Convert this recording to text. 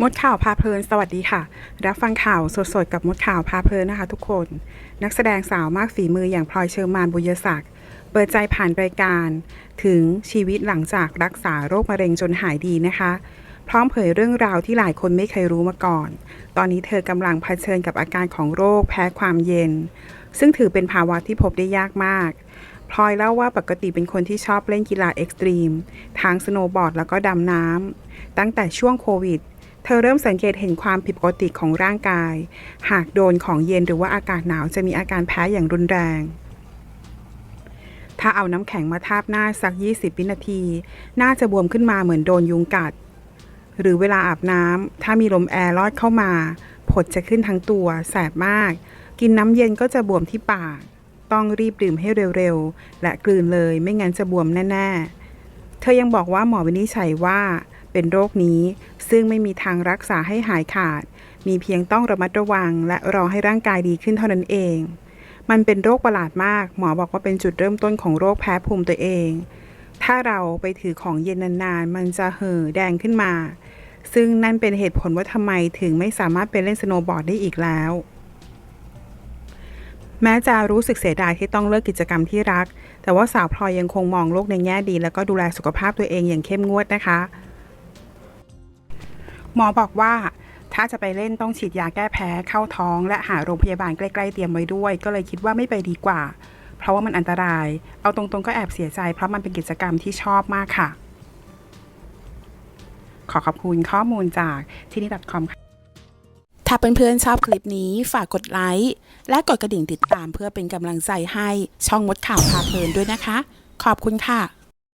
มดข่าวพาเพลิน สวัสดีค่ะ รับฟังข่าวสดๆ กับมดข่าวพาเพลินนะคะทุกคน นักแสดงสาวมากฝีมืออย่างพลอยเชอร์มานบุญยศักดิ์เปิดใจผ่านรายการ ถึงชีวิตหลังจากรักษาโรคมะเร็งจนหายดีนะคะ พร้อมเผยเรื่องราวที่หลายคนไม่เคยรู้มาก่อน ตอนนี้เธอกำลังเผชิญกับอาการของโรคแพ้ความเย็น ซึ่งถือเป็นภาวะที่พบได้ยากมากพลอยเล่าว่าปกติเป็นคนที่ชอบเล่นกีฬาเอ็กซ์ตรีมทั้งสโนว์บอร์ดแล้วก็ดำน้ำตั้งแต่ช่วงโควิด เธอเริ่มสังเกตเห็นความผิดปกติของร่างกาย หากโดนของเย็นหรือว่าอากาศหนาวจะมีอาการแพ้อย่างรุนแรง ถ้าเอาน้ำแข็งมาทาบหน้าสัก 20 วินาที น่าจะบวมขึ้นมาเหมือนโดนยุงกัด หรือเวลาอาบน้ำถ้ามีลมแอร์ลอดเข้ามา ผดจะขึ้นทั้งตัวแสบมาก กินน้ำเย็นก็จะบวมที่ปาก ต้องรีบดื่มให้เร็วๆ และกลืนเลยไม่งั้นจะบวมแน่ ๆ เธอยังบอกว่าหมอวินิจฉัยว่า เป็นโรคนี้ ซึ่งไม่มีทางรักษาให้หายขาด มีเพียงต้องระมัดระวัง และรอให้ร่างกายดีขึ้นเท่านั้นเอง มันเป็นโรคประหลาดมาก หมอบอกว่าเป็นจุดเริ่มต้นของโรคแพ้ภูมิตัวเอง ถ้าเราไปถือของเย็นนานๆ มันจะเห่อแดงขึ้นมา ซึ่งนั่นเป็นเหตุผลว่าทำไมถึงไม่สามารถไปเล่นสโนว์บอร์ดได้อีกแล้วแม้จะรู้สึกเสียดายที่ต้องเลิกกิจกรรมที่รัก แต่ว่าสาวพลอยยังคงมองโลกในแง่ดี แล้วก็ดูแลสุขภาพตัวเองอย่างเข้มงวดนะคะ หมอบอกว่าถ้าจะไปเล่นต้องฉีดยาแก้แพ้เข้าท้อง และหาโรงพยาบาลใกล้ๆเตรียมไว้ด้วย ก็เลยคิดว่าไม่ไปดีกว่า เพราะว่ามันอันตราย เอาตรงๆก็แอบเสียใจ เพราะมันเป็นกิจกรรมที่ชอบมากค่ะ ขอขอบคุณข้อมูลจากที่นี่ .com ค่ะถ้าเพื่อนๆชอบคลิปนี้ฝากกดไลค์และกดกระดิ่งติดตามเพื่อเป็นกำลังใจให้ช่องมดข่าวพาเพลินด้วยนะคะ ขอบคุณค่ะ